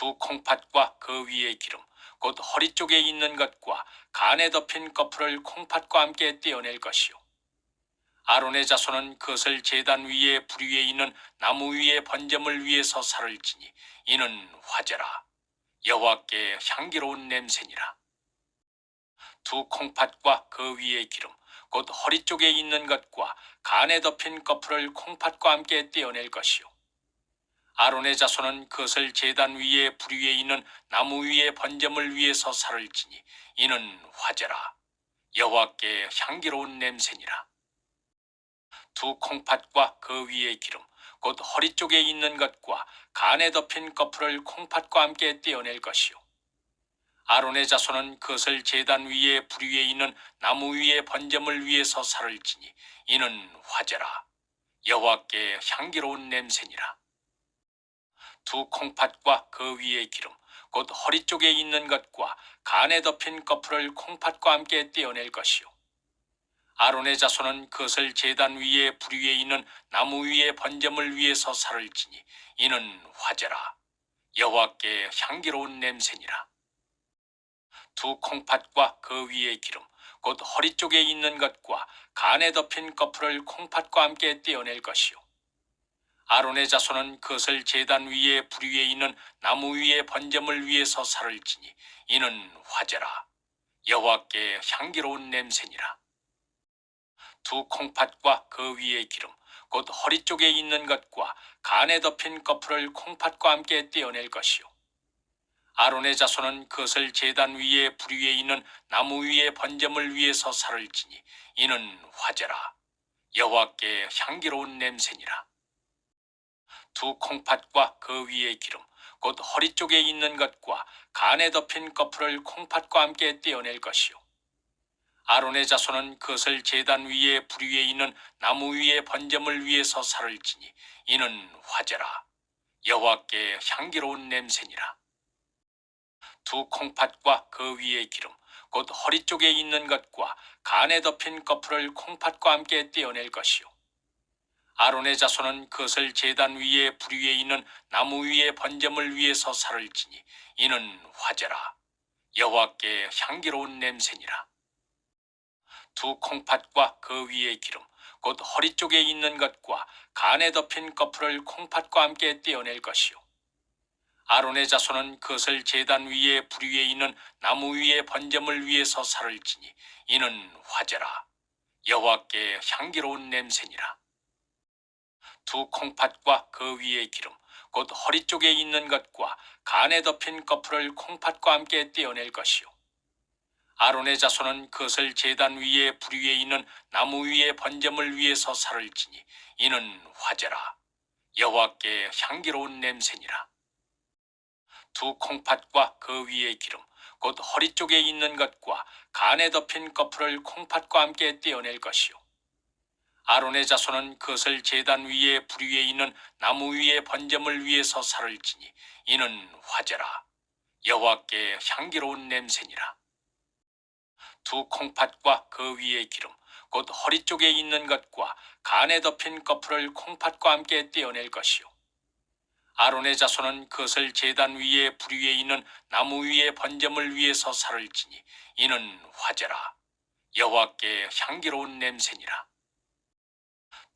두 콩팥과 그 위의 기름, 곧 허리 쪽에 있는 것과 간에 덮인 거풀을 콩팥과 함께 떼어낼 것이요. 아론의 자손은 그것을 제단 위에 불 위에 있는 나무 위에 번제물 위에서 살을 지니 이는 화제라. 여호와께 향기로운 냄새니라. 두 콩팥과 그 위의 기름, 곧 허리 쪽에 있는 것과 간에 덮인 거풀을 콩팥과 함께 떼어낼 것이요. 아론의 자손은 그것을 제단 위에 불 위에 있는 나무 위에 번제물 위에서 살을 지니 이는 화제라. 여호와께 향기로운 냄새니라. 두 콩팥과 그 위의 기름, 곧 허리 쪽에 있는 것과 간에 덮인 거풀을 콩팥과 함께 떼어낼 것이요. 아론의 자손은 그것을 제단 위에 불 위에 있는 나무 위에 번제물 위에서 살을 지니 이는 화제라. 여호와께 향기로운 냄새니라. 두 콩팥과 그 위의 기름, 곧 허리 쪽에 있는 것과 간에 덮인 거풀을 콩팥과 함께 떼어낼 것이요. 아론의 자손은 그것을 제단 위에 불 위에 있는 나무 위에 번제물 위에서 살을 지니 이는 화제라. 여호와께 향기로운 냄새니라. 두 콩팥과 그 위의 기름, 곧 허리 쪽에 있는 것과 간에 덮인 거풀을 콩팥과 함께 떼어낼 것이요. 아론의 자손은 그것을 제단 위에 불 위에 있는 나무 위에 번제물 위에서 살을 지니 이는 화제라. 여호와께 향기로운 냄새니라. 두 콩팥과 그 위의 기름, 곧 허리 쪽에 있는 것과 간에 덮인 거풀을 콩팥과 함께 떼어낼 것이요. 아론의 자손은 그것을 제단 위에 불 위에 있는 나무 위에 번제물 위에서 살을 지니 이는 화제라. 여호와께 향기로운 냄새니라. 두 콩팥과 그 위의 기름, 곧 허리 쪽에 있는 것과 간에 덮인 거풀을 콩팥과 함께 떼어낼 것이요. 아론의 자손은 그것을 제단 위에 불 위에 있는 나무 위에 번제물 위에서 살을 지니 이는 화제라. 여호와께 향기로운 냄새니라. 두 콩팥과 그 위의 기름, 곧 허리 쪽에 있는 것과 간에 덮인 거풀을 콩팥과 함께 떼어낼 것이요. 아론의 자손은 그것을 제단 위에 불 위에 있는 나무 위에 번제물 위에서 살을 지니 이는 화제라. 여호와께 향기로운 냄새니라. 두 콩팥과 그 위의 기름, 곧 허리 쪽에 있는 것과 간에 덮인 거풀을 콩팥과 함께 떼어낼 것이요. 아론의 자손은 그것을 제단 위에 불 위에 있는 나무 위에 번제물 위에서 살을 지니 이는 화제라. 여호와께 향기로운 냄새니라. 두 콩팥과 그 위의 기름, 곧 허리 쪽에 있는 것과 간에 덮인 거풀을 콩팥과 함께 떼어낼 것이요. 아론의 자손은 그것을 제단 위에 불 위에 있는 나무 위에 번제물 위에서 살을 지니 이는 화제라. 여호와께 향기로운 냄새니라. 두 콩팥과 그 위의 기름, 곧 허리 쪽에 있는 것과 간에 덮인 거풀을 콩팥과 함께 떼어낼 것이요. 아론의 자손은 그것을 제단 위에 불 위에 있는 나무 위에 번제물 위에서 살을 지니 이는 화제라. 여호와께 향기로운 냄새니라. 두 콩팥과 그 위의 기름, 곧 허리 쪽에 있는 것과 간에 덮인 거풀을 콩팥과 함께 떼어낼 것이요. 아론의 자손은 그것을 제단 위에 불 위에 있는 나무 위에 번제물 위에서 살을 지니 이는 화제라. 여호와께 향기로운 냄새니라.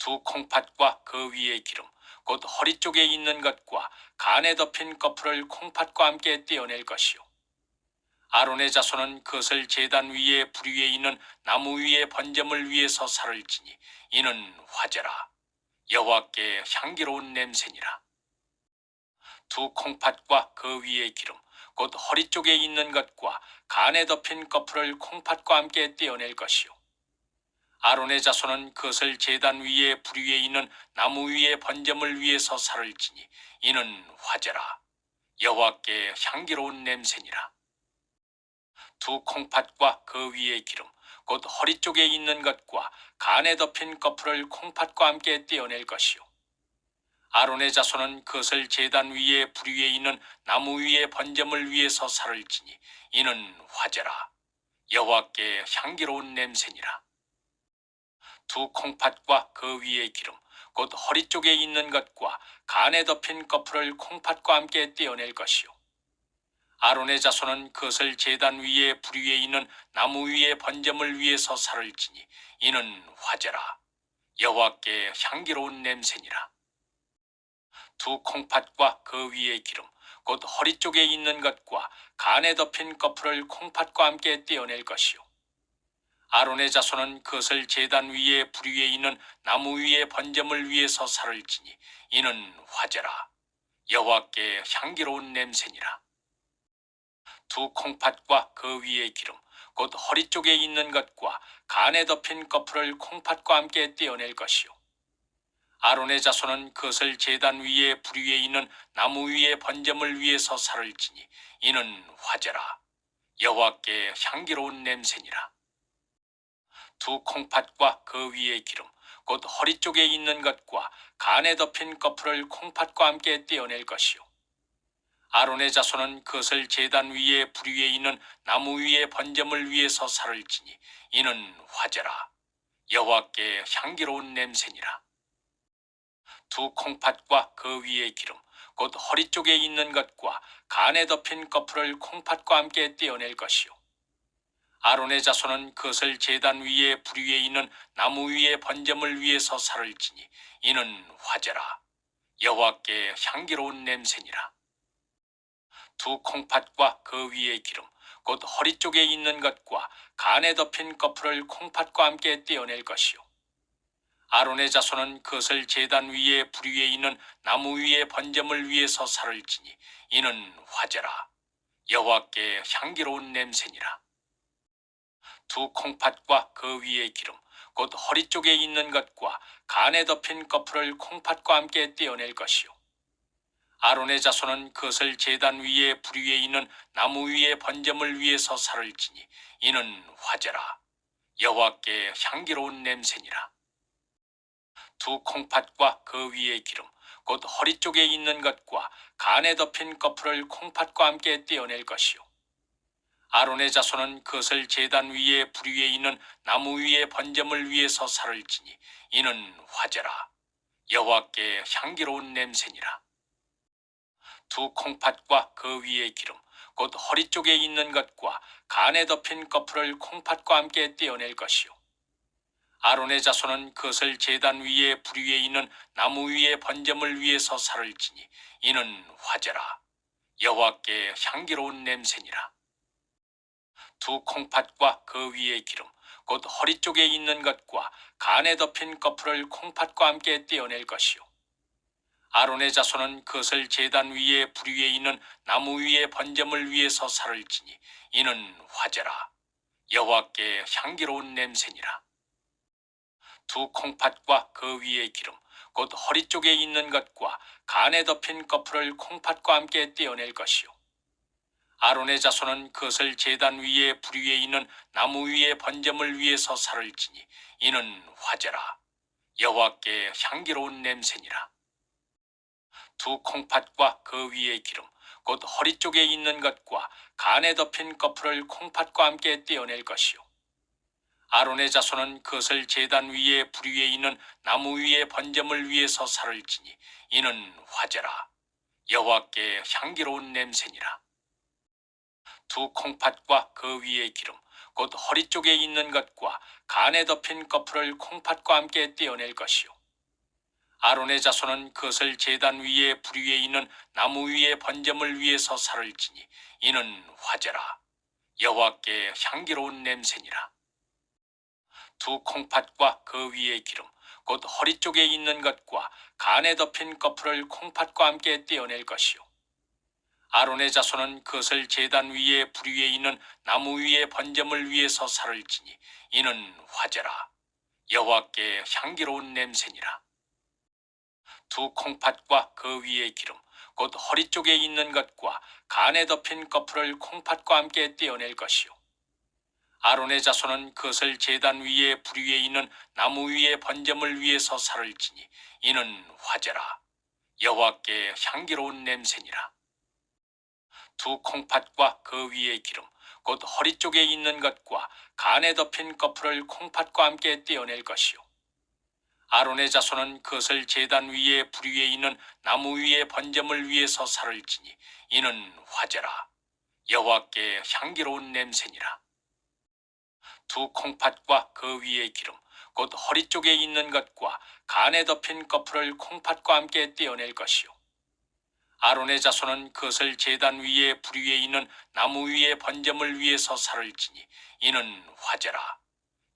두 콩팥과 그 위의 기름, 곧 허리 쪽에 있는 것과 간에 덮인 거풀을 콩팥과 함께 떼어낼 것이요. 아론의 자손은 그것을 제단 위에 불 위에 있는 나무 위에 번제물 위에서 살을 지니 이는 화제라. 여호와께 향기로운 냄새니라. 두 콩팥과 그 위의 기름, 곧 허리 쪽에 있는 것과 간에 덮인 거풀을 콩팥과 함께 떼어낼 것이요. 아론의 자손은 그것을 제단 위에 불 위에 있는 나무 위에 번제물 위에서 살을 지니 이는 화제라. 여호와께 향기로운 냄새니라. 두 콩팥과 그 위의 기름, 곧 허리 쪽에 있는 것과 간에 덮인 거풀을 콩팥과 함께 떼어낼 것이요. 아론의 자손은 그것을 제단 위에 불 위에 있는 나무 위에 번제물 위에서 살을 지니 이는 화제라. 여호와께 향기로운 냄새니라. 두 콩팥과 그 위의 기름, 곧 허리 쪽에 있는 것과 간에 덮인 거풀을 콩팥과 함께 떼어낼 것이요. 아론의 자손은 그것을 제단 위에 불 위에 있는 나무 위에 번제물 위에서 살을 지니 이는 화제라. 여호와께 향기로운 냄새니라. 두 콩팥과 그 위에 기름 곧 허리 쪽에 있는 것과 간에 덮인 거풀을 콩팥과 함께 떼어낼 것이요 아론의 자손은 그것을 제단 위에 불 위에 있는 나무 위에 번제물 위에서 살을 지니 이는 화제라. 여호와께 향기로운 냄새니라. 두 콩팥과 그 위에 기름 곧 허리 쪽에 있는 것과 간에 덮인 거풀을 콩팥과 함께 떼어낼 것이요. 아론의 자손은 그것을 제단 위에 불 위에 있는 나무 위에 번제물 위에서 살을 지니 이는 화제라. 여호와께 향기로운 냄새니라 두 콩팥과 그 위에 기름 곧 허리 쪽에 있는 것과 간에 덮인 거풀을 콩팥과 함께 떼어낼 것이요. 아론의 자손은 그것을 제단 위에 불 위에 있는 나무 위에 번제물 위에서 살을 지니 이는 화제라. 여호와께 향기로운 냄새니라. 두 콩팥과 그 위에 기름 곧 허리 쪽에 있는 것과 간에 덮인 거풀을 콩팥과 함께 떼어낼 것이요 아론의 자손은 그것을 제단 위에 불 위에 있는 나무 위에 번제물 위에서 살을 지니 이는 화제라. 여호와께 향기로운 냄새니라. 두 콩팥과 그 위에 기름 곧 허리 쪽에 있는 것과 간에 덮인 거풀을 콩팥과 함께 떼어낼 것이요. 아론의 자손은 그것을 제단 위에 불 위에 있는 나무 위에 번제물 위에서 살을 지니 이는 화제라. 여호와께 향기로운 냄새니라 두 콩팥과 그 위에 기름 곧 허리 쪽에 있는 것과 간에 덮인 거풀을 콩팥과 함께 떼어낼 것이요. 아론의 자손은 그것을 제단 위에 불 위에 있는 나무 위에 번제물 위에서 살을 지니 이는 화제라. 여호와께 향기로운 냄새니라. 두 콩팥과 그 위에 기름 곧 허리 쪽에 있는 것과 간에 덮인 거풀을 콩팥과 함께 떼어낼 것이요 아론의 자손은 그것을 제단 위에 불 위에 있는 나무 위에 번제물 위에서 살을 지니 이는 화제라. 여호와께 향기로운 냄새니라. 두 콩팥과 그 위에 기름 곧 허리 쪽에 있는 것과 간에 덮인 거풀을 콩팥과 함께 떼어낼 것이요. 아론의 자손은 그것을 제단 위에 불 위에 있는 나무 위에 번제물 위에서 살을 지니 이는 화제라. 여호와께 향기로운 냄새니라 두 콩팥과 그 위에 기름 곧 허리 쪽에 있는 것과 간에 덮인 거풀을 콩팥과 함께 떼어낼 것이요. 아론의 자손은 그것을 제단 위에 불 위에 있는 나무 위에 번제물 위에서 살을 지니 이는 화제라. 여호와께 향기로운 냄새니라. 두 콩팥과 그 위에 기름 곧 허리 쪽에 있는 것과 간에 덮인 거풀을 콩팥과 함께 떼어낼 것이요 아론의 자손은 그것을 제단 위에 불 위에 있는 나무 위에 번제물 위에서 살을 지니 이는 화제라. 여호와께 향기로운 냄새니라. 두 콩팥과 그 위에 기름 곧 허리 쪽에 있는 것과 간에 덮인 거풀을 콩팥과 함께 떼어낼 것이요. 아론의 자손은 그것을 제단 위에 불 위에 있는 나무 위에 번제물 위에서 살을 지니 이는 화제라. 여호와께 향기로운 냄새니라 두 콩팥과 그 위에 기름 곧 허리 쪽에 있는 것과 간에 덮인 거풀을 콩팥과 함께 떼어낼 것이요. 아론의 자손은 그것을 제단 위에 불 위에 있는 나무 위에 번제물 위에서 살을 지니 이는 화제라. 여호와께 향기로운 냄새니라. 두 콩팥과 그 위에 기름 곧 허리 쪽에 있는 것과 간에 덮인 거풀을 콩팥과 함께 떼어낼 것이요 아론의 자손은 그것을 제단 위에 불 위에 있는 나무 위에 번제물 위에서 살을 지니 이는 화제라. 여호와께 향기로운 냄새니라. 두 콩팥과 그 위에 기름 곧 허리 쪽에 있는 것과 간에 덮인 거풀을 콩팥과 함께 떼어낼 것이요. 아론의 자손은 그것을 제단 위에 불 위에 있는 나무 위에 번제물 위에서 살을 지니 이는 화제라. 여호와께 향기로운 냄새니라 두 콩팥과 그 위에 기름 곧 허리 쪽에 있는 것과 간에 덮인 거풀을 콩팥과 함께 떼어낼 것이요 아론의 자손은 그것을 제단 위에 불 위에 있는 나무 위에 번제물 위에서 살을 지니 이는 화제라 여호와께 향기로운 냄새니라. 두 콩팥과 그 위의 기름, 곧 허리 쪽에 있는 것과 간에 덮인 거풀을 콩팥과 함께 떼어낼 것이요. 아론의 자손은 그것을 제단 위에 불 위에 있는 나무 위에 번제물 위에서 살을 지니 이는 화제라.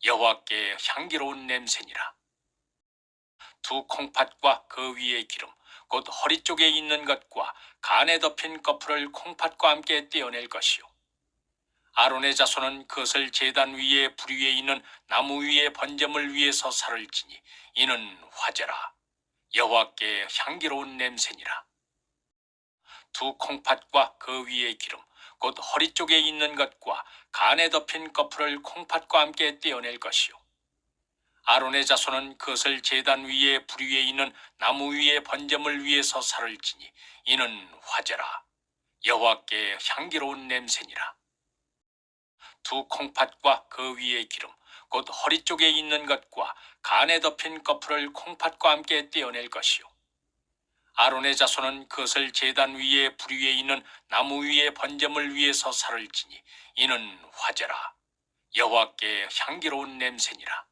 여호와께 향기로운 냄새니라. 두 콩팥과 그 위의 기름, 곧 허리 쪽에 있는 것과 간에 덮인 거풀을 콩팥과 함께 떼어낼 것이요. 아론의 자손은 그것을 제단 위에 불 위에 있는 나무 위에 번제물 위에서 살을 지니 이는 화제라. 여호와께 향기로운 냄새니라. 두 콩팥과 그 위의 기름, 곧 허리 쪽에 있는 것과 간에 덮인 거풀을 콩팥과 함께 떼어낼 것이요. 아론의 자손은 그것을 제단 위에 불 위에 있는 나무 위에 번제물 위에서 살을 지니 이는 화제라. 여호와께 향기로운 냄새니라. 두 콩팥과 그 위의 기름, 곧 허리 쪽에 있는 것과 간에 덮인 거풀을 콩팥과 함께 떼어낼 것이요. 아론의 자손은 그것을 제단 위에 불 위에 있는 나무 위에 번제물 위에서 살을 지니 이는 화제라. 여호와께 향기로운 냄새니라.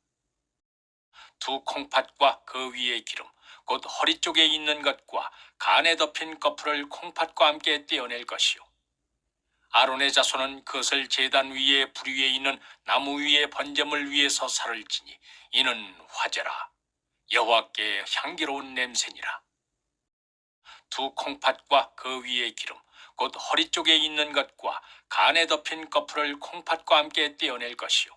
두 콩팥과 그 위의 기름, 곧 허리 쪽에 있는 것과 간에 덮인 거풀을 콩팥과 함께 떼어낼 것이요. 아론의 자손은 그것을 제단 위에 불 위에 있는 나무 위에 번제물 위에서 살을 지니 이는 화제라. 여호와께 향기로운 냄새니라. 두 콩팥과 그 위의 기름, 곧 허리 쪽에 있는 것과 간에 덮인 거풀을 콩팥과 함께 떼어낼 것이요.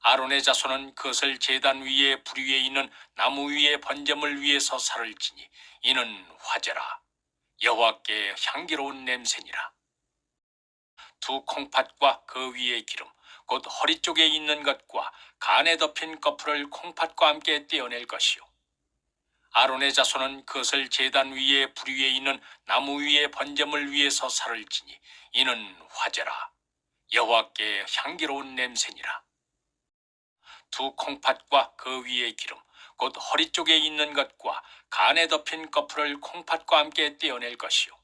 아론의 자손은 그것을 제단 위에 불 위에 있는 나무 위에 번제물 위에서 살을 지니 이는 화제라. 여호와께 향기로운 냄새니라. 두 콩팥과 그 위의 기름, 곧 허리 쪽에 있는 것과 간에 덮인 거풀을 콩팥과 함께 떼어낼 것이요. 아론의 자손은 그것을 제단 위에 불 위에 있는 나무 위에 번제물 위에서 살을 지니 이는 화제라. 여호와께 향기로운 냄새니라. 두 콩팥과 그 위의 기름, 곧 허리 쪽에 있는 것과 간에 덮인 거풀을 콩팥과 함께 떼어낼 것이요.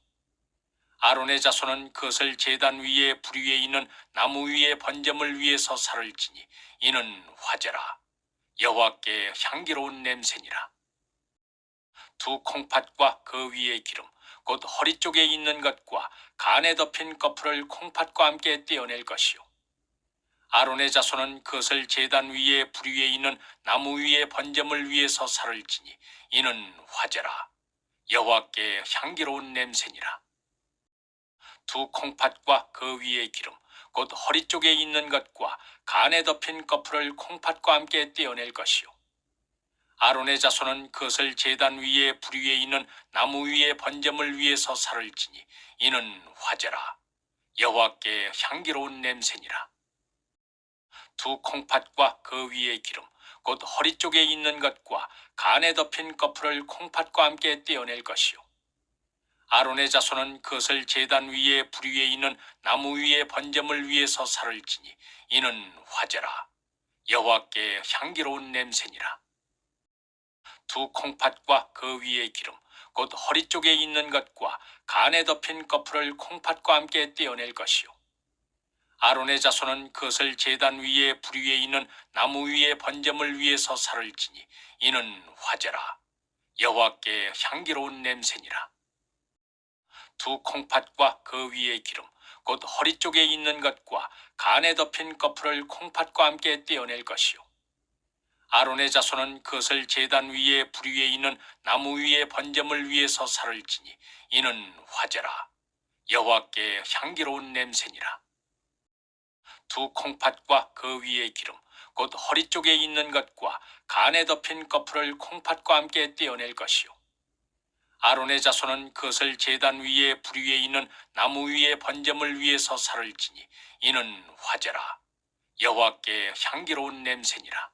아론의 자손은 그것을 제단 위에 불 위에 있는 나무 위에 번제물 위에서 살을 지니 이는 화제라. 여호와께 향기로운 냄새니라. 두 콩팥과 그 위의 기름, 곧 허리 쪽에 있는 것과 간에 덮인 거풀을 콩팥과 함께 떼어낼 것이요. 아론의 자손은 그것을 제단 위에 불 위에 있는 나무 위에 번제물 위에서 살을 지니 이는 화제라. 여호와께 향기로운 냄새니라. 두 콩팥과 그 위의 기름, 곧 허리 쪽에 있는 것과 간에 덮인 거풀을 콩팥과 함께 떼어낼 것이요. 아론의 자손은 그것을 제단 위에 불 위에 있는 나무 위에 번제물 위에서 살을 지니 이는 화제라. 여호와께 향기로운 냄새니라. 두 콩팥과 그 위의 기름, 곧 허리 쪽에 있는 것과 간에 덮인 거풀을 콩팥과 함께 떼어낼 것이요. 아론의 자손은 그것을 제단 위에 불 위에 있는 나무 위에 번제물 위에서 살을 지니 이는 화제라. 여호와께 향기로운 냄새니라. 두 콩팥과 그 위의 기름, 곧 허리 쪽에 있는 것과 간에 덮인 거풀을 콩팥과 함께 떼어낼 것이요. 아론의 자손은 그것을 제단 위에 불 위에 있는 나무 위에 번제물 위에서 살을 지니 이는 화제라. 여호와께 향기로운 냄새니라. 두 콩팥과 그 위의 기름, 곧 허리 쪽에 있는 것과 간에 덮인 거풀을 콩팥과 함께 떼어낼 것이요. 아론의 자손은 그것을 제단 위에 불 위에 있는 나무 위에 번제물 위에서 살을 지니 이는 화제라. 여호와께 향기로운 냄새니라. 두 콩팥과 그 위의 기름, 곧 허리 쪽에 있는 것과 간에 덮인 거풀을 콩팥과 함께 떼어낼 것이요. 아론의 자손은 그것을 제단 위에 불 위에 있는 나무 위에 번제물 위에서 살을 지니 이는 화제라. 여호와께 향기로운 냄새니라.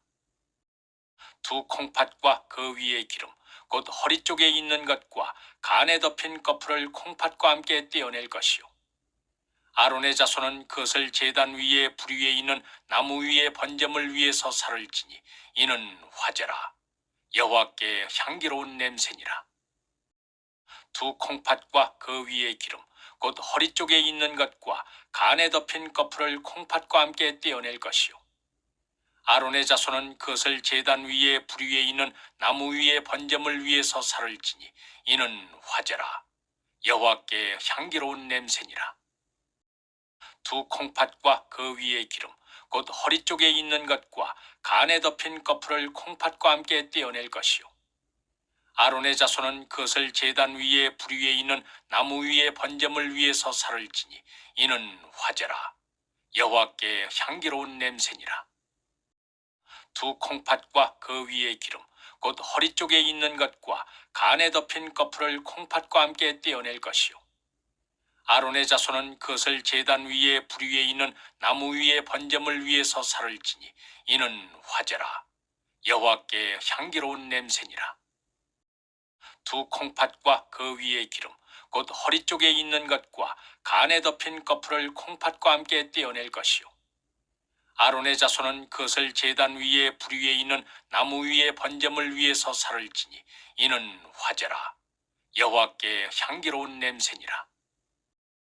두 콩팥과 그 위의 기름, 곧 허리 쪽에 있는 것과 간에 덮인 거풀을 콩팥과 함께 떼어낼 것이요. 아론의 자손은 그것을 제단 위에 불 위에 있는 나무 위에 번제물 위에서 살을 지니 이는 화제라. 여호와께 향기로운 냄새니라. 두 콩팥과 그 위의 기름, 곧 허리 쪽에 있는 것과 간에 덮인 거풀을 콩팥과 함께 떼어낼 것이요 아론의 자손은 그것을 제단 위에 불 위에 있는 나무 위에 번제물 위에서 살을 지니 이는 화제라. 여호와께 향기로운 냄새니라. 두 콩팥과 그 위에 기름 곧 허리 쪽에 있는 것과 간에 덮인 거풀을 콩팥과 함께 떼어낼 것이요. 아론의 자손은 그것을 제단 위에 불 위에 있는 나무 위에 번제물 위에서 살을 지니 이는 화제라. 여호와께 향기로운 냄새니라 두 콩팥과 그 위에 기름 곧 허리 쪽에 있는 것과 간에 덮인 거풀을 콩팥과 함께 떼어낼 것이요. 아론의 자손은 그것을 제단 위에 불 위에 있는 나무 위에 번제물 위에서 살을 지니 이는 화제라. 여호와께 향기로운 냄새니라. 두 콩팥과 그 위에 기름 곧 허리 쪽에 있는 것과 간에 덮인 거풀을 콩팥과 함께 떼어낼 것이요 아론의 자손은 그것을 제단 위에 불 위에 있는 나무 위에 번제물 위에서 살을 지니 이는 화제라. 여호와께 향기로운 냄새니라